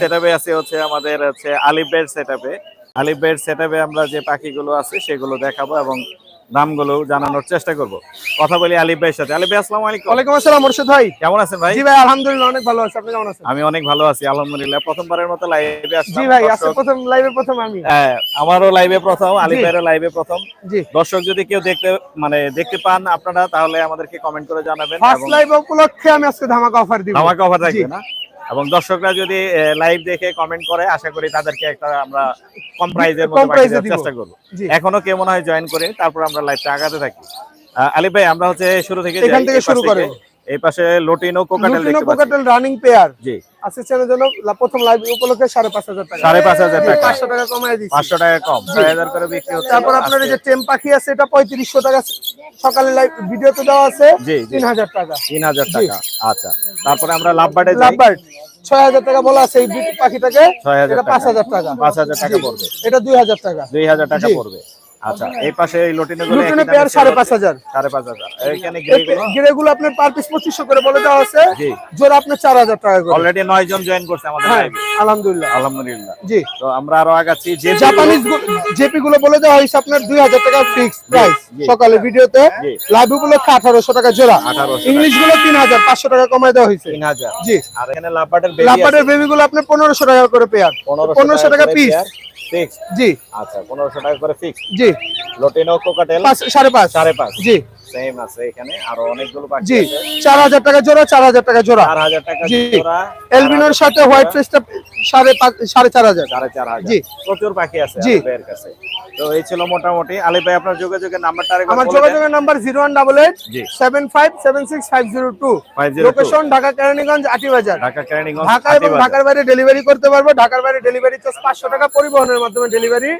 সেটআপে আছে হচ্ছে আমাদের হচ্ছে আলিফ বেড সেটআপে আলিফ বেড সেটআপে আমরা যে পাখিগুলো আছে সেগুলো দেখাবো এবং দামগুলো জানানোর চেষ্টা করব। কথা বলি আলিফ ভাইয়ের সাথে। আলিফ ভাই আসসালামু আলাইকুম। ওয়ালাইকুম আসসালাম মোর্শেদ ভাই। কেমন আছেন ভাই? জি ভাই আলহামদুলিল্লাহ অনেক ভালো আছি। আপনি কেমন আছেন? আমি অনেক ভালো আছি আলহামদুলিল্লাহ। প্রথমবারের মতো লাইভে আসলাম জি ভাই আজকে প্রথম লাইভে প্রথম আমি। হ্যাঁ, আমারও লাইভে প্রথম আলিফ জি। ভাইয়েরও লাইভে প্রথম। জি। দর্শক যদি কেউ দেখতে মানে দেখতে পান আপনারা তাহলে আমাদেরকে কমেন্ট করে জানাবেন ফার্স্ট লাইভ উপলক্ষে আমি আজকে ধামাকা অফার দিব। ধামাকা অফার থাকবে না? এবং দর্শকরা যদি লাইভ দেখে কমেন্ট করে আশা করি তাদেরকে একটা আমরা কম প্রাইজের মধ্যে। চেষ্টা করব এখনও কে মনে হয় জয়েন করে তারপর আমরা লাইভটা আগাতে থাকি আলিফ ভাই আমরা হচ্ছে শুরু থেকে এখান থেকে শুরু করে। এই পাশে লটিনো কোকাটেল লুটিনো দেখতে পাচ্ছি। কোকাটেল রানিং পেয়ার জি চ্যানেল জন্য প্রথম লাইভ উপলক্ষে সাড়ে পাঁচ হাজার টাকা। সাড়ে পাঁচ হাজার জি, টাকা। পাঁচশো টাকা কমায় দিচ্ছি। পাঁচশো টাকা কম। করে বিক্রি হচ্ছে। তারপর আপনার এই যে আজকে। টেম পাখি আছে এটা পঁয়ত্রিশশো টাকা। সকালে লাইভ ভিডিওতে দেওয়া আছে জি জি। তিন হাজার টাকা। তিন হাজার টাকা। আচ্ছা। তারপরে আমরা লাভবার্ডে যাই। লাভবার্ড ছয় হাজার টাকা বলা আছে এই পাখিটাকে। এটা টাকা। পাঁচ হাজার টাকা। পাঁচ হাজার টাকা পড়বে। এটা দুই হাজার টাকা। দুই হাজার টাকা পড়বে। আচ্ছা এই পাশে এই লটিনো গুলো লুটিনো পেয়ার সাড়ে পাঁচ হাজার। সাড়ে পাঁচ হাজার। এইখানে গ্রেগুলো আপনার পার পিস পঁচিশশো করে বলে দেওয়া আছে। জি। জোড়া আপনার চার হাজার টাকা করে। অলরেডি নয় জন জয়েন করছে আমাদের হ্যাঁ লাইভে আলহামদুলিল্লাহ। আলহামদুলিল্লাহ। জি। তো আমরা আরও আগাচ্ছি। যে জাপানিজ জেপি গুলো বলে দেওয়া হয়েছে আপনার দুই হাজার টাকা ফিক্স প্রাইস। সকালে ভিডিওতে। লাইভ উপলক্ষে আঠারোশো টাকা জোড়া। 1800 ইংলিশগুলো তিন হাজার পাঁচশো টাকা কমায় দেওয়া হয়েছে। তিন হাজার। জি। আর এখানে বেবি বেবি গুলো আপনার পনেরোশো টাকা করে পেয়ার পনেরোশো টাকা পিস ফিক্স জি। আচ্ছা পনেরোশো টাকা করে ফিক্স জি। লটিনো কোকাটেল সাড়ে পাঁচ। সাড়ে পাঁচ। জি। সেম আছে এখানে। আরও অনেকগুলো পাখি জি আছে। চার হাজার টাকা জোড়া চার হাজার টাকা জোড়া। চার হাজার টাকা জোড়া। এলবিনোর সাথে হোয়াইট ফেসটা সাড়ে পাঁচ সাড়ে চার হাজার। সাড়ে চার হাজার। জি। প্রচুর পাখি আছে ভাইয়ের কাছে। তো এই ছিল মোটামুটি। ভাই আপনার যোগাযোগের নাম্বারটা আরেকবার আমার যোগাযোগের number zero one double seven five seven six five zero two. 502 location Dhaka Keraniganj Aati Bazar Dhaka Keraniganj Dhaka এবং ঢাকার বাইরে ডেলিভারি করতে পারব। ঢাকার বাইরে ডেলিভারি চার্জ পাঁচশো টাকা পরিবহনের মাধ্যমে ডেলিভারি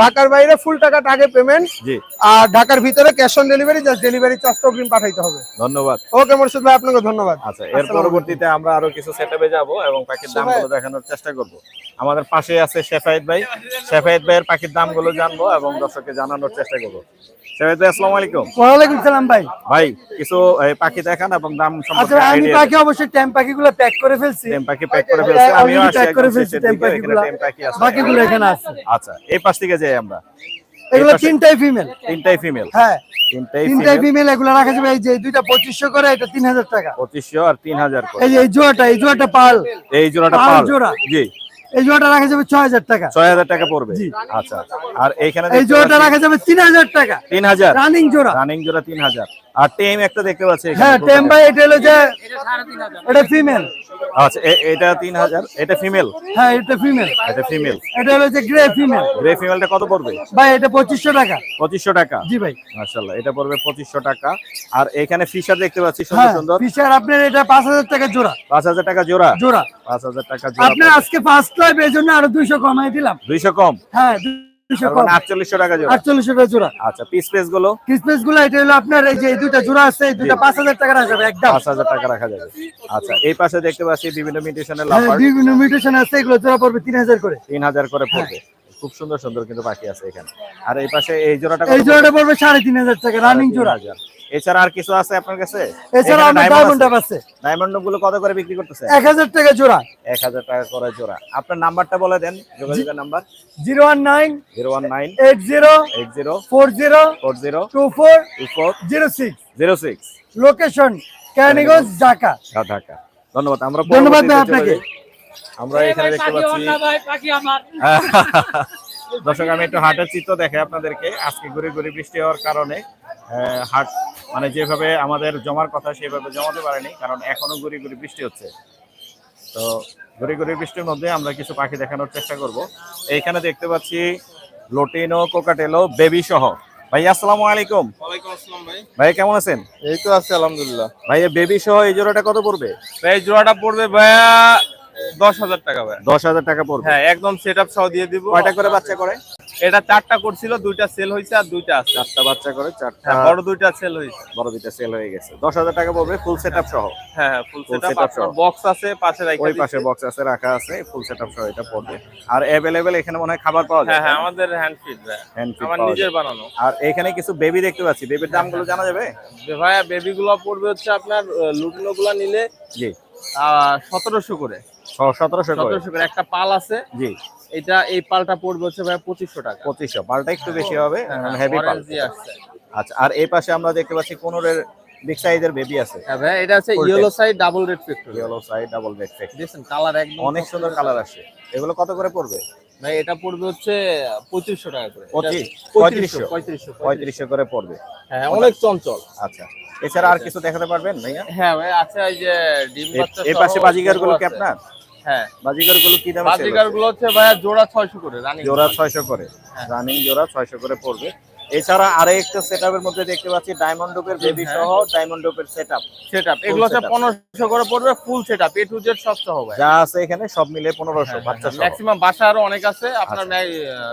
ঢাকার বাইরে ফুল টাকা আগে পেমেন্ট জি। আর ঢাকার ভিতরে cash on delivery just delivery charge অগ্রিম পাঠাইতে হবে। ধন্যবাদ। ওকে মোর্শেদ ভাই আপনাকে ধন্যবাদ। আচ্ছা এর পরবর্তীতে আমরা আরও কিছু সেটআপে যাব এবং পাখির দামগুলো দেখানোর চেষ্টা করব। আমাদের পাশে আছে শেফায়েত ভাই। শেফায়েত ভাইয়ের পাখির দামগুলো জানব এবং দর্শককে জানানোর চেষ্টা করব। শেফায়েত ভাই আসসালামু আলাইকুম। ওয়ালাইকুম সালাম ভাই। ভাই কিছু পাখি দেখান এবং দাম সম্পর্কে আচ্ছা আমি পাখি অবশ্যই ট্যাম পাখিগুলো প্যাক করে ফেলছি। টেম পাখি প্যাক করে ফেলছে। আমিও আসি pack করে ফেলছি টেম পাখিগুলো। টেম পাখি আছে। বাকিগুলো এখানে আছে। আচ্ছা এই পাশ থেকে যাই আমরা। এগুলো তিনটাই ফিমেল তিনটাই ফিমেল হ্যাঁ। তিনটাই ফিমেল এগুলো রাখা যাবে এই যে দুইটা পঁচিশশো করে এটা তিন হাজার টাকা। পঁচিশশো আর তিন হাজার এই যে এই জোড়াটা এই জোড়াটা পাল। এই জোড়াটা পাল জোড়া। জি। এই জোড়াটা রাখা যাবে ছয় হাজার টাকা। ছয় হাজার টাকা পড়বে। আচ্ছা। আর এইখানে এই জোড়াটা রাখা যাবে তিন হাজার টাকা। তিন হাজার রানিং জোড়া। রানিং জোড়া তিন হাজার আর টেম একটা দেখতে পাচ্ছি হ্যাঁ টেম। ভাই এটা হলো যে এটা ফিমেল। আচ্ছা এটা তিন হাজার এটা ফিমেল? হ্যাঁ এটা ফিমেল। এটা ফিমেল। এটা হলো যে গ্রে ফিমেল। গ্রে ফিমেলটা কত পড়বে? ভাই এটা পঁচিশশো টাকা। পঁচিশশো টাকা? জি ভাই। মাশাল্লাহ এটা পড়বে পঁচিশশো টাকা। আর এখানে ফিশার দেখতে পাচ্ছি সুন্দর হ্যাঁ সুন্দর। ফিশার আপনার এটা পাঁচ হাজার টাকা জোড়া। পাঁচ হাজার টাকা জোড়া? জোড়া। পাঁচ হাজার টাকা জোড়া আপনার আজকে ফার্স্ট লাইভ এই জন্য আরও দুইশো কমাই দিলাম। দুইশো কম? হ্যাঁ মানে টাকা জোড়া। টাকা জোড়া। আচ্ছা পিস পেসগুলো? কিসমিসগুলো এটা হলো আপনার এই যে জোড়া আছে এই পাঁচ হাজার টাকা রাখা যাবে একদম। পাঁচ হাজার টাকা রাখা যাবে। আচ্ছা এই পাশে দেখতে পাচ্ছি বিভিন্ন মিউটেশনের হ্যাঁ, বিভিন্ন মিউটেশন আছে এগুলো জোড়া পড়বে তিন হাজার করে। তিন হাজার করে পড়বে। খুব সুন্দর সুন্দর কিন্তু পাখি আছে এখানে। আর এই পাশে এই জোড়াটা এই জোড়াটা পড়বে সাড়ে তিন হাজার টাকা রানিং জোড়া। এছাড়া আর কিছু আছে আপনার কাছে? এছাড়া আমার ডায়মন্ড আছে। ডায়মন্ডগুলো কত করে বিক্রি করতেছে? এক হাজার টাকা জোড়া। এক হাজার টাকা করে জোড়া। আপনার নাম্বারটা বলে দেন যোগাযোগের number. Zero one nine zero one nine eight zero eight zero four zero four zero two four four zero six. Zero six. Location Kaniganj Dhaka Dhaka ধন্যবাদ আমরা ধন্যবাদ আপনাকে। আমরা এখানে দেখতে পাচ্ছি দর্শক আমি একটু হাটের চিত্র দেখে আপনাদেরকে। আজকে ঘুরে ঘুরে বৃষ্টি হওয়ার কারণে হাট মানে যেভাবে আমাদের জমার কথা সেভাবে জমাতে পারেনি কারণ এখনও ঘুরে ঘুরে বৃষ্টি হচ্ছে। তো ঘুরে ঘুরে বৃষ্টির মধ্যে আমরা কিছু পাখি দেখানোর চেষ্টা করব। এইখানে দেখতে পাচ্ছি লোটিনো কোকাটেলো বেবি সহ ভাই আসসালামু আলাইকুম। ওয়ালাইকুম আসসালাম ভাই। ভাই কেমন আছেন? এই তো আছে আলহামদুলিল্লাহ। ভাই বেবি সহ এই জোড়াটা কত পড়বে? ভাই জোড়াটা পড়বে ভাইয়া দশ হাজার টাকা ভাই। দশ হাজার টাকা পড়বে? হ্যাঁ একদম সেট আপ সহ দিয়ে দিব। কয়টা করে বাচ্চা করে? এটা চারটা করছিল দুইটা সেল হয়েছে আর দুইটা আছে। চারটা বাচ্চা করে চারটা হ্যাঁ বড় দুইটা সেল হয়েছে। বড় দুইটা সেল হয়ে গেছে। দশ হাজার টাকা পড়বে ফুল সেট সহ। হ্যাঁ হ্যাঁ ফুল সেট setup সহ। বক্স আছে পাশে রাখা ওই পাশে বক্স আছে রাখা আছে ফুল সেট সহ এটা পড়বে। আর অ্যাভেলেবেল এখানে মনে হয় খাবার পাওয়া যায় হ্যাঁ হ্যাঁ আমাদের হ্যান্ড ফিট ভাই। Hand আমার নিজের বানানো। আর এখানে কিছু বেবি দেখতে পাচ্ছি। বেবির দামগুলো জানা যাবে? ভাইয়া বেবি গুলো পড়বে হচ্ছে আপনার লুটনো গুলা নিলে জি। সতেরোশো করে। সতেরোশো করে। সতেরোশো করে। একটা পাল আছে। জি। এটা এই পালটা পড়বে হচ্ছে ভাই পঁচিশশো টাকা। পঁচিশশো। পালটা একটু বেশি হবে হেভি পাল। অরেঞ্জ দিয়ে আসছে। আচ্ছা আর এই পাশে আমরা দেখতে পাচ্ছি কোনোরের বিগ সাইজের বেবি আছে। হ্যাঁ ভাই এটা হচ্ছে yellow side double red factory yellow side double bed fake দেখছেন কালার একদম অনেক সুন্দর কালার আসে এগুলো কত করে পড়বে? ভাই এটা পড়বে হচ্ছে টাকা করে। পড়বে। হ্যাঁ অনেক চঞ্চল। আচ্ছা এছাড়া আর কিছু দেখাতে পারবেন ভাইয়া? হ্যাঁ ভাই এই যে ডিম বাচ্চা এই পাশে গুলো কি আপনার? হ্যাঁ। বাজিগারগুলো কি দামে গুলো হচ্ছে? ভাইয়া জোড়া ছয়শো করে রানিং জোড়া ছয়শো করে। হ্যাঁ। রানিং জোড়া ছয়শো করে পড়বে। এছাড়া আরও একটা সেট মধ্যে দেখতে পাচ্ছি ডায়মন্ড ডোপের বেবি হ্যাঁ। সহ ডায়মন্ড ডোপের সেট সেট আপ এগুলো হচ্ছে করে পড়বে ফুল এ টু জেড সব সহ ভাই যা আছে এখানে সব মিলে পনেরোশো বাচ্চা সহ। ম্যাক্সিমাম বাসা আরও অনেক আছে। আপনার আচ্ছা।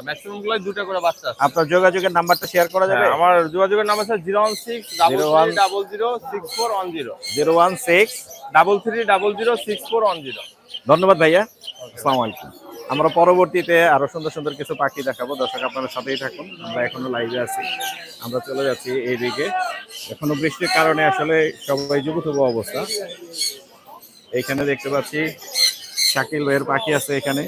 ম্যাক্সিমামগুলো দুটো করে বাচ্চা আছে। আপনার যোগাযোগের নাম্বারটা শেয়ার করা যাবে? হ্যাঁ, আমার যোগাযোগের নাম আছে zero one six double 01 double zero six four one zero. Zero one six double three double zero six four one zero. ধন্যবাদ ভাইয়া। আসসালামু আলাইকুম। আমরা পরবর্তীতে আরও সুন্দর সুন্দর কিছু পাখি দেখাবো। দর্শক আপনারা সাথেই থাকুন। আমরা এখনও লাইভে আছি। আমরা চলে যাচ্ছি এইদিকে। এখনও বৃষ্টির কারণে আসলে সবাই যুবথুব অবস্থা। এইখানে দেখতে পাচ্ছি শাকিল ভাইয়ের পাখি আছে এখানে।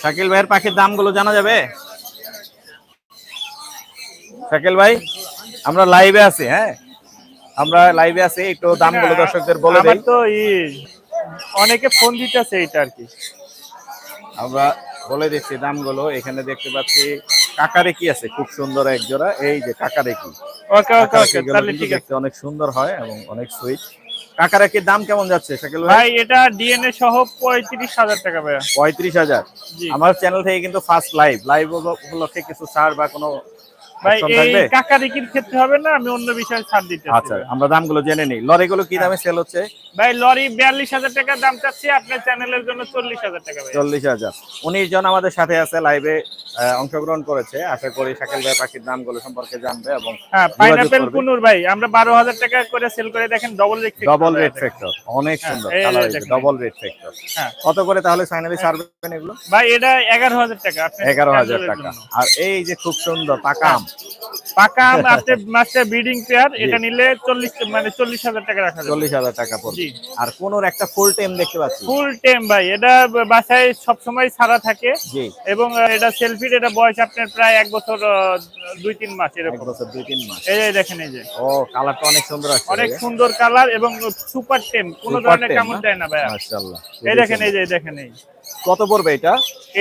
শাকিল ভাইয়ের পাখির দামগুলো জানা যাবে? শাকিল ভাই আমরা লাইভে আছি হ্যাঁ? আমরা লাইভে আছি একটু দামগুলো দর্শকদের বলে আমার তো অনেকে ফোন দিতেছে এটা আর কি। আমরা বলে দিচ্ছি দামগুলো। এখানে দেখতে পাচ্ছি কাকারে কি আছে খুব সুন্দর এক জোড়া এই যে কাকারে কি ওকে ওকে ওকে তাহলে ঠিক আছে। অনেক সুন্দর হয় এবং অনেক সুইট কাকারে কি দাম কেমন যাচ্ছে শাকিল ভাই? ভাই এটা ডিএনএ সহ পঁয়ত্রিশ হাজার টাকা ভাইয়া। পঁয়ত্রিশ হাজার। আমার চ্যানেল থেকে কিন্তু ফার্স্ট লাইভ লাইভ উপলক্ষে কিছু ছাড় বা কোনো ভাই এই কাকারিকির ক্ষেত্রে হবে না? আমি অন্য বিষয়ে ছাড় দিতে আচ্ছা আমরা দামগুলো জেনে নিই। লরিগুলো কি দামে সেল হচ্ছে? ভাই লরি বিয়াল্লিশ হাজার টাকা দাম চাচ্ছি। আপনার চ্যানেলের জন্য চল্লিশ হাজার টাকা ভাই। জন আমাদের সাথে আছে লাইভে অংশগ্রহণ করেছে। আশা করি শাকিল ভাই পাখির দামগুলো সম্পর্কে জানবে এবং হ্যাঁ কুনুর ভাই আমরা বারো হাজার টাকা করে সেল করে দেখেন double rate double red factor অনেক হ্যাঁ, সুন্দর কালার ডবল রেড ফ্যাক্টর হ্যাঁ। কত করে তাহলে ফাইনালি ছাড়বেন এগুলো? ভাই এটা এগারো হাজার টাকা। আপনার এগারো হাজার channel এর টাকা। আর এই যে খুব সুন্দর পাকা আম পাকা আম আছে মাস্টার ব্রিডিং পেয়ার এটা নিলে চল্লিশ মানে চল্লিশ হাজার টাকা রাখা যাবে। চল্লিশ হাজার টাকা পড়বে। আর কোনোর একটা ফুল টাইম দেখতে পাচ্ছি। ফুল টাইম ভাই এটা বাসায় সব সময় ছাড়া থাকে। জি। এবং এটা সেলফির এটা বয়স আপনার প্রায় এক বছর দুই তিন মাস এক এরকম। বছর দুই তিন মাস। এই দেখেন এই যে। ও কালারটা অনেক সুন্দর আছে অনেক সুন্দর কালার এবং সুপার টেম কোনো ধরনের কামড় না? দেয় না ভাইয়া। মাশাআল্লাহ। এই দেখেন এই যে দেখেন এই কত পড়বে এটা?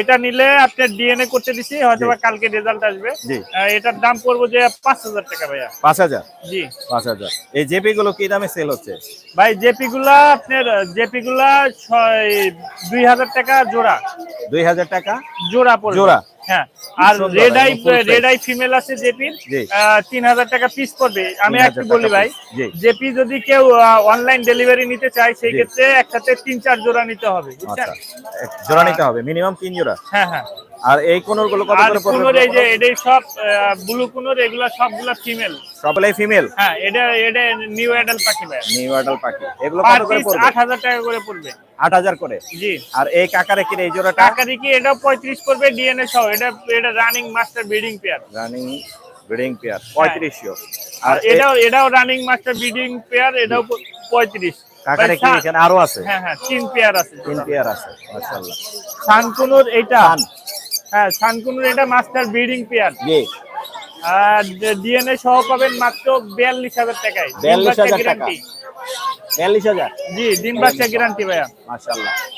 এটা নিলে আপনার ডিএনএ করতে দিছি হয়তো কালকে রেজাল্ট আসবে। এটার দাম পড়ব যে পাঁচ হাজার টাকা ভাইয়া। পাঁচ হাজার? জি। পাঁচ হাজার। এই জেপি গুলো কি দামে সেল হচ্ছে? ভাই জেপি গুলা আপনার জেপি গুলা দুই হাজার টাকা জোড়া। দুই হাজার টাকা? জোড়া পড়বে। জোড়া? হ্যাঁ। আর রেড আই একদম full size। Red eye female আছে জেপির। জি। তিন হাজার টাকা পিস পড়বে। আমি 3000 একটু বলি ভাই জেপি যদি কেউ অনলাইন ডেলিভারি নিতে চায় সেই জি। ক্ষেত্রে একসাথে তিন চার জোড়া নিতে হবে বুঝছেন? আচ্ছা জোড়া নিতে হবে মিনিমাম তিন জোড়া? হ্যাঁ হ্যাঁ। আর এই কোনোরগুলো কত করে পড়বে? এই যে এটাই সব ব্লু কুনোর এগুলা সবগুলা ফিমেল সবলাই ফিমেল হ্যাঁ এটা এটা নিউ অ্যাডাল্ট পাখি ভাই। নিউ অ্যাডাল পাখি। এগুলো কত করে পড়বে? আট হাজার টাকা করে পড়বে। আট হাজার করে? জি। আর এই কাকারে কি এই জোড়াটা? টাকারি কি এটা পঁয়ত্রিশ পড়বে ডিএনএ সহ। এটা এটা running master breeding pair running breeding pair পঁয়ত্রিশশো। আর আর এটাও এটাও রানিং মাস্টার ব্রিডিং পেয়ার এটাও প- পঁয়ত্রিশ। কাকারে ভাই, কি এখানে আরও আছে। হ্যাঁ হ্যাঁ তিন পেয়ার আছে তিন পেয়ার আছে মাশাআল্লাহ। সানকুনুর এটা? হ্যাঁ শানকুনুর এটা মাস্টার ব্রিডিং পেয়ার। জি। আর ডিএনএ সহ পাবেন মাত্র বিয়াল্লিশ হাজার টাকায়। ডিম 42,000 টাকা। গ্যারান্টি বিয়াল্লিশ হাজার? জি ডিম বাচ্চা গ্যারান্টি ভাইয়া।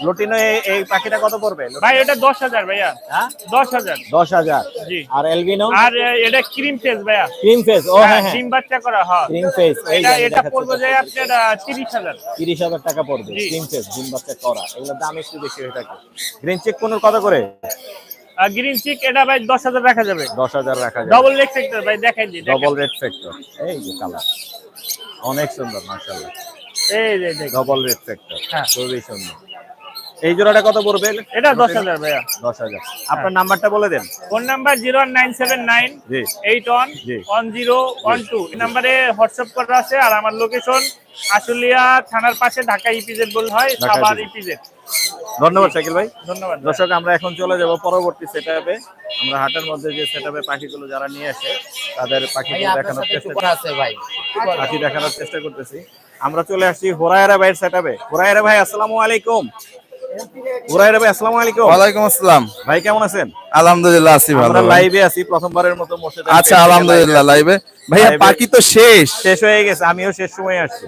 লুটিনো এই- পাখিটা কত পড়বে? ভাই এটা দশ হাজার ভাইয়া। হ্যাঁ? দশ হাজার। দশ হাজার। জি। আর এলবিনো আর এটা ক্রিম ফেস ভাইয়া। ক্রিম ফেস ও হ্যাঁ হ্যাঁ ডিম বাচ্চা করা হয়। ক্রিম ফেস এটা এটা পড়বে যে। আপনার তিরিশ হাজার। তিরিশ হাজার টাকা পড়বে। জি। ক্রিম ফেস ডিম বাচ্চা করা। এগুলোর দাম একটু বেশি হয়ে থাকে। গ্রিন চেক কোন কত করে? গ্রিন চিক এটা ভাই দশ হাজার রাখা যাবে। দশ হাজার রাখা যায় ডবল লেগ সেক্টর ভাই দেখাই দিই ডবল রেড ফ্যাক্টর এই যে কালার অনেক সুন্দর মাশাআল্লাহ। এই যে দেখ। ডবল রেড ফ্যাক্টর হ্যাঁ। খুবই সুন্দর। এই জোড়াটা কত পড়বে? এটা দশ হাজার ভাইয়া। দশ হাজার। আপনার নাম্বারটা বলে দেন। Phone number zero nine seven nine জি। এইট ওয়ান জি। One zero one two. এই নাম্বারে হোয়াটসঅ্যাপ করা আছে আর আমার লোকেশন আশুলিয়া থানার পাশে ঢাকা ইপিজেড বল হয় সাবার ইপিজেড ধন্যবাদ শাকিল ভাই। ধন্যবাদ। দর্শক আমরা এখন চলে যাব পরবর্তী সেটআপে আমরা হাটের মধ্যে যে সেটআপে পাখিগুলো যারা নিয়ে আসে তাদের পাখিগুলো দেখানোর চেষ্টা আছে ভাই। পাখি দেখানোর চেষ্টা করতেছি। আমরা চলে আসছি হোরায়রা ভাইয়ের সেটআপে হোরায়রা ভাই আসসালামু আলাইকুম। হোরায়রা ভাই আসসালামু আলাইকুম। ওয়ালাইকুম আসসালাম। ভাই কেমন আছেন? আলহামদুলিল্লাহ আছি ভালো আমরা লাইভে আছি প্রথমবারের মতো আচ্ছা আলহামদুলিল্লাহ লাইভে ভাইয়া এ- পাখি তো শেষ। শেষ হয়ে গেছে আমিও শেষ সময় আসছি।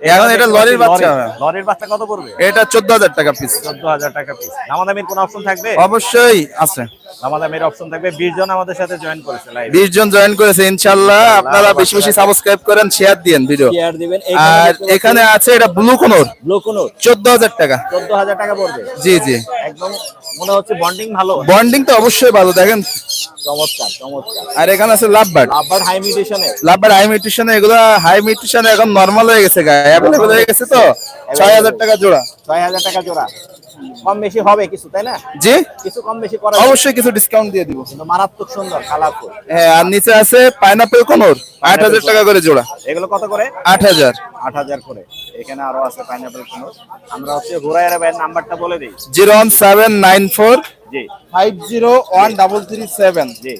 এখন এটা লরির বাচ্চা। লরির বাচ্চা কত পড়বে? এটা চোদ্দ হাজার টাকা পিস চোদ্দ হাজার টাকা পিস দামাদামির কোনো অপশন থাকবে? অবশ্যই আছে। দামাদামির অপশন থাকবে। বিশ জন আমাদের সাথে জয়েন করেছে লাইভ বিশ জন জয়েন করেছে ইনশাল্লাহ আপনারা বেশি বেশি সাবস্ক্রাইব করেন শেয়ার দিয়েন ভিডিও শেয়ার দিবেন। আর এখানে আছে এটা ব্লু কোনোর ব্লু কোনো চোদ্দ হাজার টাকা। চোদ্দ হাজার টাকা পড়বে? জি জি। একদম মনে হচ্ছে বন্ডিং ভালো। বন্ডিং তো অবশ্যই ভালো। দেখেন চমৎকার আর এখানে আছে লাভবার্ড লাভবার্ড হাই মিউটেশনে। লাভবার্ড হাই মিউটেশনে এগুলো হাই মিউটেশনে এখন নরমাল হয়ে গেছে গায়ে অ্যাভেলেবল হয়ে গেছে তো? 6000 টাকা জোড়া। 6000 টাকা জোড়া। কম বেশি হবে কিছু তাই না? জি? কিছু কম বেশি করা অবশ্যই কিছু ডিসকাউন্ট দিয়ে দিব। কিন্তু মারাত্মক সুন্দর কালারফুল হ্যাঁ আর নিচে আছে পাইনাপল কোনর 8000 টাকা করে জোড়া। এগুলো কত করে? 8000 8000 করে। এখানে আরও আছে পাইনাপল কোনর আমরা হচ্ছে ঘোরায়ের ভাইয়ের নাম্বারটা বলে দেই। 01794 five zero one double three seven জি।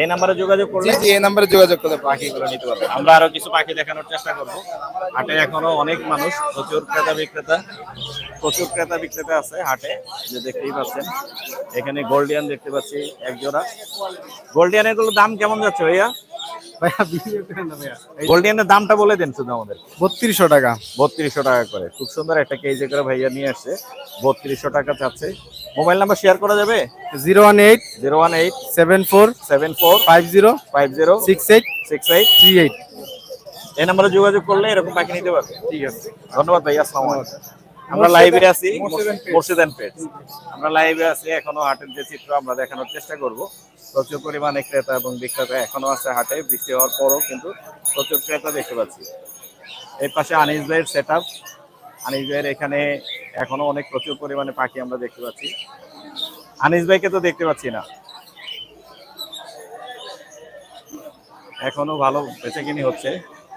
এই নাম্বারে যোগাযোগ করলে জি এই নাম্বারে যোগাযোগ পাখিগুলো নিতে পারবেন আমরা আরও কিছু পাখি দেখানোর চেষ্টা করব। হাটে এখনও অনেক মানুষ প্রচুর ক্রেতা বিক্রেতা প্রচুর ক্রেতা বিক্রেতা আছে হাটে যে দেখতেই পাচ্ছেন। এখানে গোল্ডিয়ান দেখতে পাচ্ছি এক জোড়া। গোল্ডিয়ান এগুলো দাম কেমন যাচ্ছে ভাইয়া? গোল্ডিয়ানের দামটা বলে দেন শুধু আমাদের। বত্রিশশো টাকা। বত্রিশশো টাকা করে। খুব সুন্দর একটা কেজি করে ভাইয়া নিয়ে আসছে। বত্রিশশো টাকা চাচ্ছে। মোবাইল নাম্বার শেয়ার করা যাবে? Zero one eight zero one eight seven four seven four five zero five zero six eight six eight three eight. এই নাম্বারে যোগাযোগ করলে এরকম পাখি নিতে পারবে। ঠিক আছে। ধন্যবাদ ভাই আসসালামু আলাইকুম। আমরা লাইভে আছি মুর্শিদান পেজ আমরা লাইভে আছি এখনও হাটের যে চিত্র আমরা দেখানোর চেষ্টা করব। প্রচুর পরিমাণে ক্রেতা এবং বিক্রেতা এখনও আছে হাটে, বৃষ্টি হওয়ার পরও কিন্তু প্রচুর ক্রেতা দেখতে পাচ্ছি। এর পাশে আনিস ভাইয়ের সেট আপ আনিস ভাইয়ের এখানে এখনও অনেক প্রচুর পরিমাণে পাখি আমরা দেখতে পাচ্ছি। আনিস ভাইকে তো দেখতে পাচ্ছি না। এখনও ভালো বেচাকিনি হচ্ছে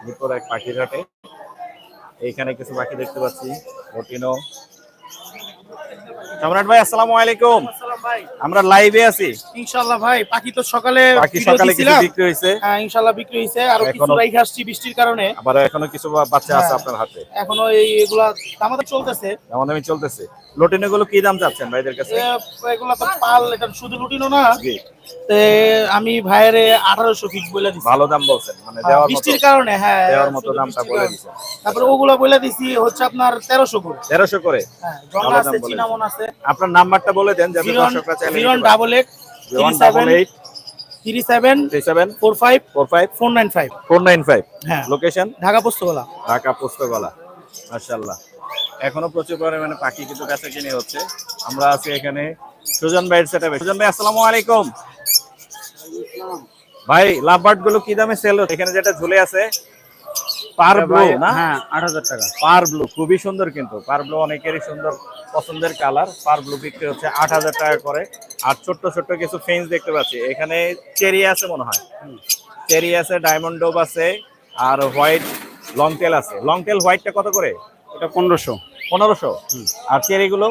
মিরপুর এক পাখির হাটে। এইখানে কিছু পাখি দেখতে পাচ্ছি রটিনো সম্রাট ভাই আসসালামু আলাইকুম। আমরা লাইভে আছি। ইনশাআল্লাহ ভাই পাখি তো সকালে পাখি সকালে কিছু বিক্রি হয়েছে। হ্যাঁ ইনশাল্লাহ বিক্রি হয়েছে। আর কিছু রাইখ আসছে বৃষ্টির কারণে। আবার এখনও কিছু বাচ্চা আছে হ্যাঁ। আপনার হাতে। এখনও এই এগুলা আমাদের চলতেছে। আমি চলতেছে। লটিনো গুলো কি দাম চাচ্ছেন ভাইদের কাছে? এগুলা তো পাল এটা শুধু লুটিনো না। জি। তে আমি ভাইয়েরে আঠারোশো ফিক্স বলে দিচ্ছি ভালো দাম বলছেন মানে দেওয়ার বৃষ্টির কারণে হ্যাঁ দেওয়ার মতো দামটা বলে কারণে। তারপরে ওগুলা বলে দিছি হচ্ছে আপনার তেরোশো করে। তেরোশো করে? হ্যাঁ আছে চিনামন আছে। আপনার নাম্বারটা বলে দেন যাতে দর্শকরা চাইলে zero double eight zero seven eight. Three seven three seven four five four five four nine five. Four nine five. হ্যাঁ। লোকেশন ঢাকা পোস্তগোলা ঢাকা মাশাল্লাহ এখনও প্রচুর পরিমাণে পাখি কিন্তু বেচা কিনে হচ্ছে। আমরা আছি এখানে সুজন ভাইয়ের সেটা সুজন ভাই আসসালামু আলাইকুম। ভাই লাভবার্ডগুলো কি দামে সেল হচ্ছে? এখানে যেটা ঝুলে আছে পার ব্লু না? হ্যাঁ আট হাজার টাকা। পার ব্লু খুবই সুন্দর কিন্তু। পার ব্লু অনেকেরই সুন্দর পছন্দের কালার পার ব্লু বিক্রি হচ্ছে আট হাজার টাকা করে। আর ছোট্ট ছোট্ট কিছু ফেন্স দেখতে পাচ্ছি। এখানে চেরি আছে মনে হয়। চেরি আছে ডায়মন্ড ডোব আছে আর হোয়াইট লং টেল আছে। লং টেল হোয়াইটটা কত করে? এটা পনেরোশো। পনেরোশো? আর চেরিগুলো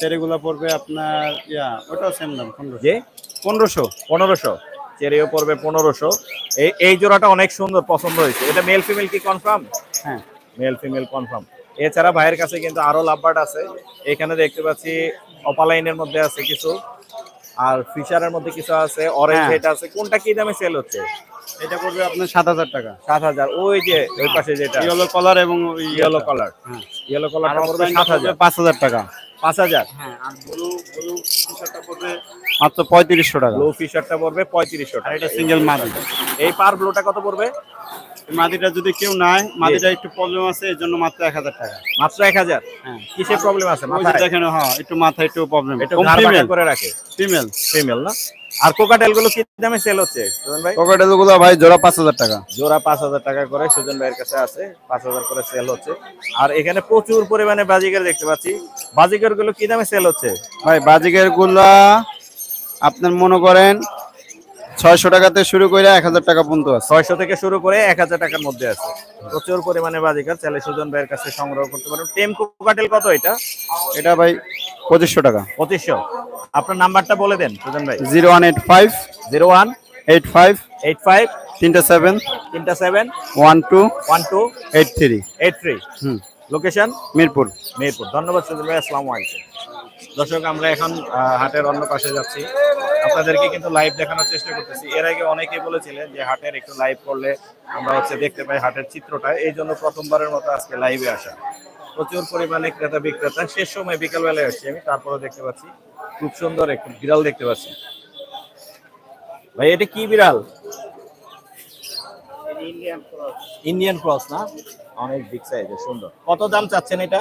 চেরিগুলো পড়বে আপনার ইয়া ওটাও সেম দাম পনেরোশো। যে? পনেরোশো। পনেরোশো। চেরিও পড়বে পনেরোশো। এই এই জোড়াটা অনেক সুন্দর পছন্দ হয়েছে। এটা মেল ফিমেল কি কনফার্ম হ্যাঁ। মেল ফিমেল কনফার্ম এছাড়া ভাইয়ের কাছে কিন্তু আরও লাভবার্ড আছে। এখানে দেখতে পাচ্ছি অপালাইনের মধ্যে আছে কিছু। আর ফিশারের মধ্যে কিছু আছে অরেঞ্জ হ্যাঁ। হেড আছে। কোনটা কি দামে সেল হচ্ছে? এটা পড়বে আপনার সাত হাজার টাকা। সাত হাজার। ওই যে ওই পাশে যেটা। ইয়েলো কালার এবং ইয়েলো কালার ইয়েলো কালার সাত হাজার। পাঁচ হাজার টাকা। পাঁচ হাজার? হ্যাঁ আর ব্লু ব্লু টি-শার্টটা পড়বে মাত্র পঁয়ত্রিশশো টাকা। ব্লু ফিশারটা পড়বে পঁয়ত্রিশশো টাকা। এটা সিঙ্গেল মাদি। এই পার ব্লুটা কত পড়বে? মাদিটা যদি কেউ নাই মাদিটা একটু প্রবলেম আছে এর জন্য মাত্র এক হাজার টাকা। মাত্র এক হাজার? হ্যাঁ। কিসের প্রবলেম আছে? ওই দেখেন হ্যাঁ একটু মাথায় একটু প্রবলেম করে রাখে। ফিমেল ফিমেল না? আর কোকাটেলগুলো কি দামে সেল হচ্ছে সুজন ভাই? গুলো ভাই জোড়া পাঁচ হাজার টাকা। জোড়া পাঁচ হাজার টাকা করে সুজন ভাইয়ের কাছে আছে পাঁচ হাজার করে সেল হচ্ছে। আর এখানে প্রচুর পরিমাণে বাজিকার দেখতে পাচ্ছি। বাজিকারগুলো কি দামে সেল হচ্ছে? ভাই বাজিকেরগুলা আপনার মনে করেন ছয়শো টাকা থেকে শুরু করে এক হাজার টাকা পর্যন্ত আছে। ছয়শো থেকে শুরু করে এক হাজার টাকার মধ্যে আছে। প্রচুর পরিমাণে বাজিকার চাইলে সুজন ভাইয়ের কাছে সংগ্রহ করতে পারেন। টেম কোকাটেল কত এটা? এটা ভাই পঁচিশশো টাকা। পঁচিশশো। আপনার নাম্বারটা বলে দেন সুজন ভাই। Zero one eight five zero one eight five eight five তিনটা সেভেন তিনটা seven one two one two eight three. Eight three. হুম। লোকেশন মিরপুর। মিরপুর। ধন্যবাদ সুদুল ভাই আসসালামু আলাইকুম। দর্শক আমরা এখন হাটের অন্য পাশে যাচ্ছি। আপনাদেরকে কিন্তু লাইভ দেখানোর চেষ্টা করতেছি। এর আগে অনেকেই বলেছিলেন যে হাটের একটু লাইভ করলে আমরা হচ্ছে দেখতে পাই হাটের চিত্রটা। এই জন্য প্রথমবারের মতো আজকে লাইভে আসা। প্রচুর পরিমাণে ক্রেতা বিক্রেতা। শেষ সময় বিকালবেলায় আসছি আমি তারপরে দেখতে পাচ্ছি। খুব সুন্দর একটু বিড়াল দেখতে পাচ্ছি। ভাই এটা কি বিড়াল? ইন্ডিয়ান ক্রস না? অনেক বিগ সাইজের সুন্দর। কত দাম চাচ্ছেন এটা?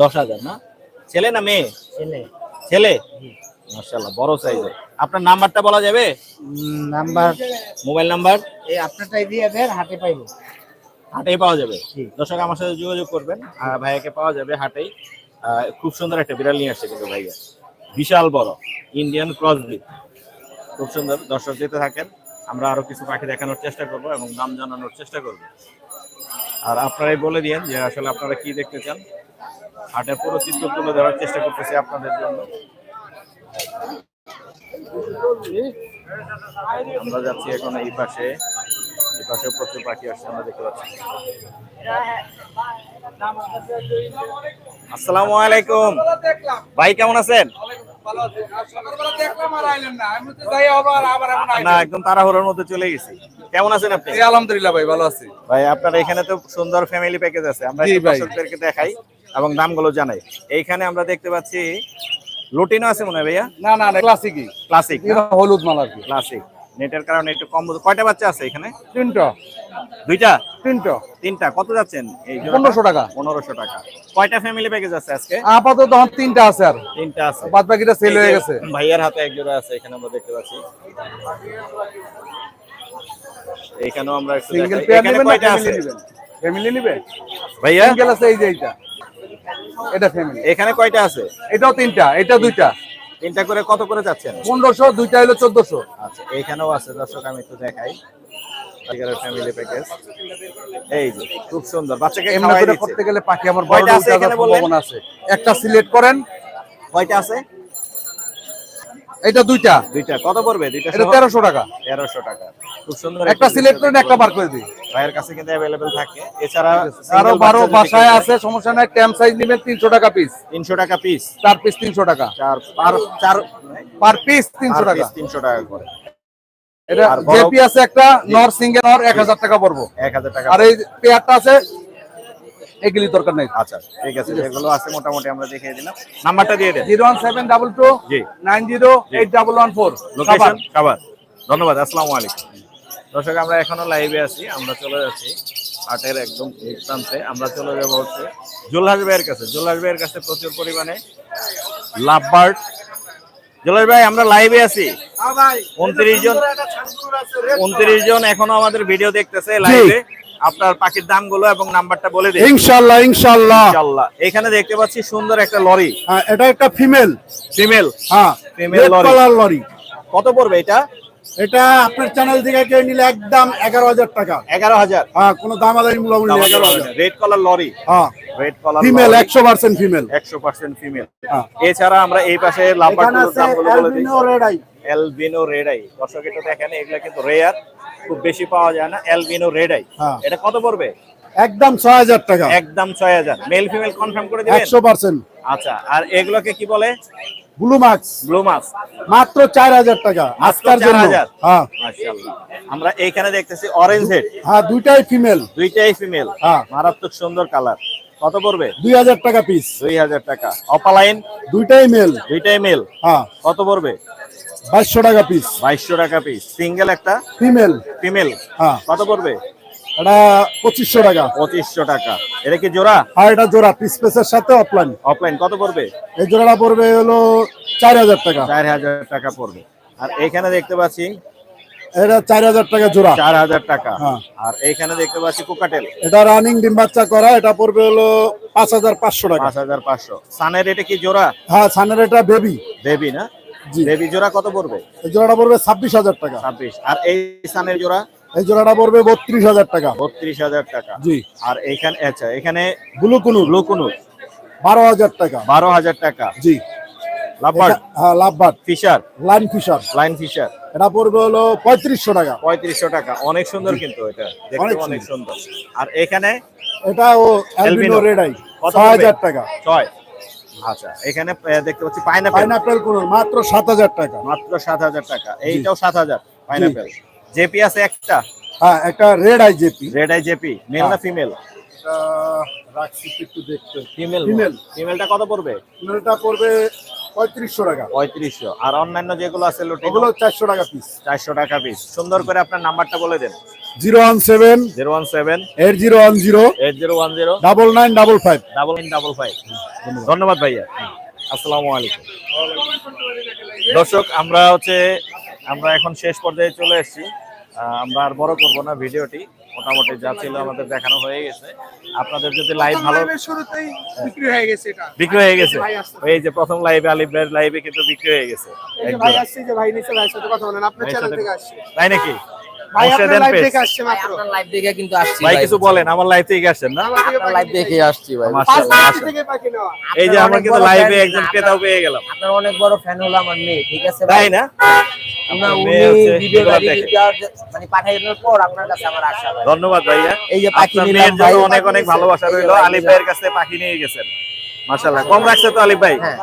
দশ হাজার। না? ছেলে না মেয়ে? ছেলে। ছেলে? মার্শাল্লাহ বড় সাইজের আপনার নাম্বারটা বলা যাবে? Number mobile number? এই আপনারটাই দিয়ে দেন হাতে পাইবো। হাটেই পাওয়া যাবে? দর্শক আমার সাথে যোগাযোগ করবেন আর ভাইয়াকে পাওয়া যাবে হাটেই। খুব সুন্দর একটা বিড়াল নিয়ে আসছে কিন্তু ভাইয়া। বিশাল বড় ইন্ডিয়ান ক্রস ব্রিড খুব সুন্দর দর্শক যেতে থাকেন আমরা আরও কিছু পাখি দেখানোর চেষ্টা করব এবং নাম জানানোর চেষ্টা করব। আর আপনারাই বলে দিয়েন যে আসলে আপনারা কি দেখতে চান। হাটের পুরো চিত্র তুলে ধরার চেষ্টা করতেছি আপনাদের জন্য। আমরা যাচ্ছি এখন এই পাশে। এই পাশে প্রচুর পাখি আসছে, আমরা দেখতে পাচ্ছি। আসসালামু আলাইকুম। ভাই, কেমন আছেন? না। একদম তাড়াহুড়োর মধ্যে চলে গেছি। কেমন আছেন আপনি? আলহামদুলিল্লাহ ভাই ভালো আছি। ভাই আপনার এখানে তো সুন্দর ফ্যামিলি প্যাকেজ আছে। আমরা জি দর্শকদেরকে দেখাই এবং দামগুলো জানাই। এইখানে আমরা দেখতে পাচ্ছি লুটিনো আছে মনে হয় ভাইয়া? না না ক্লাসিকই ক্লাসিক হলুদ মাল ক্লাসিক নেটের কারণে একটু কম কয়টা বাচ্চা আছে এখানে? তিনটা। দুইটা? তিনটা। তিনটা। কত যাচ্ছেন এই পনেরোশো টাকা। পনেরোশো টাকা। কয়টা ফ্যামিলি প্যাকেজ আছে আজকে? আপাতত তখন তিনটা আছে আর। তিনটা আছে। বাদ বাকিটা সেল হয়ে গেছে। ভাইয়ার হাতে এক জোড়া আছে এখানে আমরা দেখতে পাচ্ছি। এখানেও আমরা একটু সিঙ্গেল পেয়ার নেবেন কয়টা আছে? ফ্যামিলি নেবেন? ফ্যামিলি নেবে? ভাইয়া? সিঙ্গেল আছে এই যে এইটা। এটা ফ্যামিলি এখানে কয়টা আছে? এটাও তিনটা এটা দুইটা। তিনটা করে কত করে যাচ্ছেন? পনেরোশো দুইটা হলো চোদ্দশো। আচ্ছা এখানেও আছে দর্শক আমি একটু দেখাই। ফ্যামিলি প্যাকেজ এই যে খুব সুন্দর। বাচ্চাকে এমনি করে করতে গেলে পাখি আমার কয়টা আছে এখানে বললেন? আছে। একটা সিলেক্ট করেন। কয়টা আছে? এটা দুইটা। দুইটা। কত পড়বে? দুইটা এটা টাকা। টাকা। খুব সুন্দর একটা সিলেক্ট করেন একটা বার করে দিই। ভাইয়ের কাছে কিন্তু অ্যাভেলেবেল থাকে। এছাড়া আরও বারো বাসায় আছে। সমস্যা নাই ট্যাম সাইজ নেবেন তিনশো টাকা পিস তিনশো টাকা পিস চার পিস তিনশো টাকা। চার পার চার পার পিস তিনশো টাকা। তিনশো টাকা করে। এটা জেপি আছে একটা নর সিঙ্গেল নর এক হাজার টাকা পড়ব। এক হাজার টাকা আর এই পেয়ারটা আছে এগুলি দরকার নেই। আচ্ছা ঠিক আছে যেগুলো আছে মোটামুটি আমরা দেখিয়ে দিলাম। নাম্বারটা দিয়ে দেন। Zero one seven double two জি। Nine zero eight double one four. Location খাবার ধন্যবাদ আসসালামু আলাইকুম। দর্শক আমরা এখনও লাইভে আছি আমরা চলে যাচ্ছি হাটের একদম প্রান্তে আমরা চলে যাব হচ্ছে জুলহাস ভাইয়ের কাছে। জুলহাস ভাইয়ের কাছে প্রচুর পরিমাণে লাভবার্ড। জুলহাস ভাই আমরা লাইভে আছি। উনত্রিশ জন উনত্রিশ জন এখনও আমাদের ভিডিও দেখতেছে লাইভে আপনার পাখির দামগুলো এবং নাম্বারটা বলে দিন ইনশাল্লাহ ইনশাল্লাহ ইনশাআল্লাহ। এখানে দেখতে পাচ্ছি সুন্দর একটা লরি। হ্যাঁ, এটা একটা ফিমেল ফিমেল হ্যাঁ। Colour lory. কত পড়বে এটা? এটা আপনার চ্যানেল থেকে কেউ নিলে একদম এগারো হাজার টাকা। এগারো হাজার? হ্যাঁ কোনো দামাদারি মূল্য এগারো হাজার। রেড কালার লরি হ্যাঁ রেড কালার ফিমেল একশো পার্সেন্ট ফিমেল একশো পার্সেন্ট ফিমেল হ্যাঁ। এছাড়া আমরা এই পাশে অ্যালবিনো এলবিনো রেড আই দর্শক এটা দেখেন এগুলো কিন্তু রেয়ার খুব বেশি পাওয়া যায় না। Albino red eye. এটা কত পড়বে? একদম ছয় হাজার টাকা। একদম ছয় হাজার। মেল ফিমেল কনফার্ম করে দিবেন? একশো পার্সেন্ট আচ্ছা আর এগুলোকে কি বলে? ব্লু মার্কস ব্লু মাছ মাত্র চার হাজার টাকা আজকের জন্য। 4,000 হ্যাঁ। মাশাআল্লাহ। আমরা এইখানে দেখতেছি অরেঞ্জ হেড হ্যাঁ দুইটাই ফিমেল দুইটাই ফিমেল হ্যাঁ। মারাত্মক সুন্দর কালার কত পড়বে? দুই হাজার টাকা পিস দুই হাজার টাকা। অপালাইন দুইটাই মেল দুইটাই মেল হ্যাঁ। কত পড়বে? বাইশশো টাকা পিস বাইশশো টাকা পিস সিঙ্গেল একটা? ফিমেল ফিমেল হ্যাঁ। কত পড়বে? এটা পঁচিশশো টাকা। পঁচিশশো টাকা। এটা কি জোড়া? আর এটা জোড়া। পিস পিসের সাথে অফলাইন অফলাইন কত পড়বে? এই জোড়াটা পড়বে হলো চার হাজার টাকা। চার হাজার টাকা পড়বে। আর এখানে দেখতে পাচ্ছি? এটা চার হাজার টাকা জোড়া। চার হাজার টাকা। হ্যাঁ। আর এখানে দেখতে পাচ্ছি কোকাটেল। এটা রানিং ডিম বাচ্চা করা এটা পড়বে হলো পাঁচ হাজার পাঁচশো টাকা। পাঁচ হাজার পাঁচশো। সানের এটা কি জোড়া? হ্যাঁ সানের এটা বেবি বেবি না? জি। বেবি জোড়া কত পড়বে? এই জোড়াটা পড়বে ছাব্বিশ হাজার টাকা। ছাব্বিশ। আর এই সানের জোড়া? এই জোড়াটা পড়বে বত্রিশ হাজার টাকা। বত্রিশ হাজার টাকা। জি। আর এইখানে আচ্ছা এখানে ব্লু কুনুর। লুকুনুর বারো হাজার টাকা। বারো হাজার টাকা। জি। লাভবার্ড। হ্যাঁ lovebird. Fischer. Line Fischer. Line Fischer. এটা পড়বে হলো পঁয়ত্রিশশো টাকা। পঁয়ত্রিশশো টাকা। অনেক সুন্দর কিন্তু এটা। দেখতে অনেক সুন্দর। আর এখানে এটা ও অ্যালবিনো রেড আই ছয় হাজার টাকা। ছয়। আচ্ছা এখানে দেখতে পাচ্ছি পাইনাপেল পাইনাপেল কোন মাত্র সাত হাজার টাকা। মাত্র সাত হাজার টাকা। এইটাও সাত হাজার পাইনাপেল জেপি আছে একটা? হ্যাঁ একটা red eye JP. Red eye JP male না ফিমেল রাখছি একটু দেখতে। Female Female। ফিমেলটা কত পড়বে? পড়বে পঁয়ত্রিশশো টাকা। পঁয়ত্রিশশো। আর অন্যান্য যেগুলো আছে ওগুলো চারশো টাকা পিস চারশো টাকা পিস সুন্দর করে আপনার নাম্বারটা বলে দেন। Zero one seven zero one seven eight zero one zero eight zero one zero double nine double five. Double nine double five. ধন্যবাদ ভাইয়া। আসসালামু আলাইকুম। দর্শক আমরা হচ্ছে আমরা এখন শেষ পর্যায়ে চলে এসেছি। আহ, আমরা আর বড় করব না ভিডিওটি। মোটামুটি যা ছিল আমাদের দেখানো হয়ে গেছে। আপনাদের যদি লাইভ ভালো শুরুতেই বিক্রি হয়ে গেছে এটা। বিক্রি হয়ে গেছে? এই যে প্রথম লাইভে আলিফ ভাইয়ের লাইভে কিন্তু বিক্রি হয়ে গেছে। ভাই আসছে যে ভাই নিচে ভাইয়ের সাথে কথা বলেন। আপনার চ্যানেল থেকে আসছে। তাই নাকি? ভাই আপনার লাইভ থেকে আসছে মাত্র। আপনার লাইভ দেখে কিন্তু আসছি ভাই। কিছু বলেন আমার লাইভ থেকে আসছেন না? আমার থেকে আপনার লাইভ দেখে আসছি। ভাই। মাশাআল্লাহ, থেকে পাখি নেওয়া। এই যে আমরা কিন্তু বড় লাইভে fan, একজন ক্রেতাও পেয়ে গেলাম। আপনার অনেক বড় ফ্যান হলো আমার মেয়ে ঠিক আছে ভাই? তাই না? আমরা উনি। মানে পাঠানোর পর আপনার কাছে আমার আশা ভাইয়া। এই যে পাখি নিলাম ভাই, অনেক অনেক ভালোবাসা রইল। আলিফ ভাইয়ের কাছে পাখি নিয়ে গেছেন। মাশাআল্লাহ। কম রাখছে তো আলিফ ভাই? হ্যাঁ।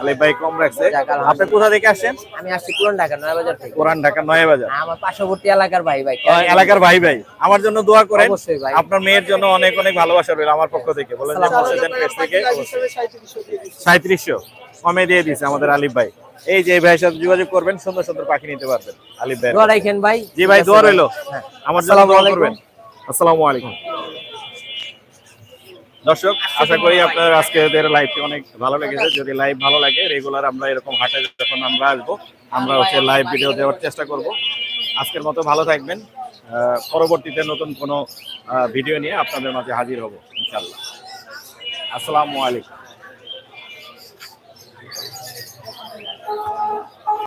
আলিফ ভাই কম রাখছে। আপনি কোথা থেকে আসছেন? আমি আসছি পুরান ঢাকা নয় বাজার থেকে। পুরান ঢাকা নয় আমার পার্শ্ববর্তী এলাকার ভাই ভাই। এলাকার ভাই ভাই। আমার জন্য দোয়া করেন। অবশ্যই ভাই। আপনার মেয়ের জন্য অনেক অনেক ভালোবাসা রইল আমার পক্ষ থেকে। বলেন যে পেজ থেকে। কমে দিয়ে দিছে আমাদের আলিফ ভাই। এই যে ভাইয়ের সাথে যোগাযোগ করবেন সুন্দর সুন্দর পাখি নিতে পারবেন। আলিফ ভাই দোয়া রাখেন ভাই। জি ভাই দোয়া রইল। হ্যাঁ। আমার জন্য দোয়া করবেন। আসসালামু আলাইকুম। দর্শক আশা করি আপনার আজকে এদের লাইভটি অনেক ভালো লেগেছে। যদি লাইভ ভালো লাগে রেগুলার আমরা এরকম হাটে যখন আমরা আসব আমরা হচ্ছে লাইভ ভিডিও দেওয়ার চেষ্টা করব। আজকের মতো ভালো থাকবেন। আহ, পরবর্তীতে নতুন কোনো ভিডিও নিয়ে আপনাদের মাঝে হাজির হব ইনশাল্লাহ আসসালামু আলাইকুম।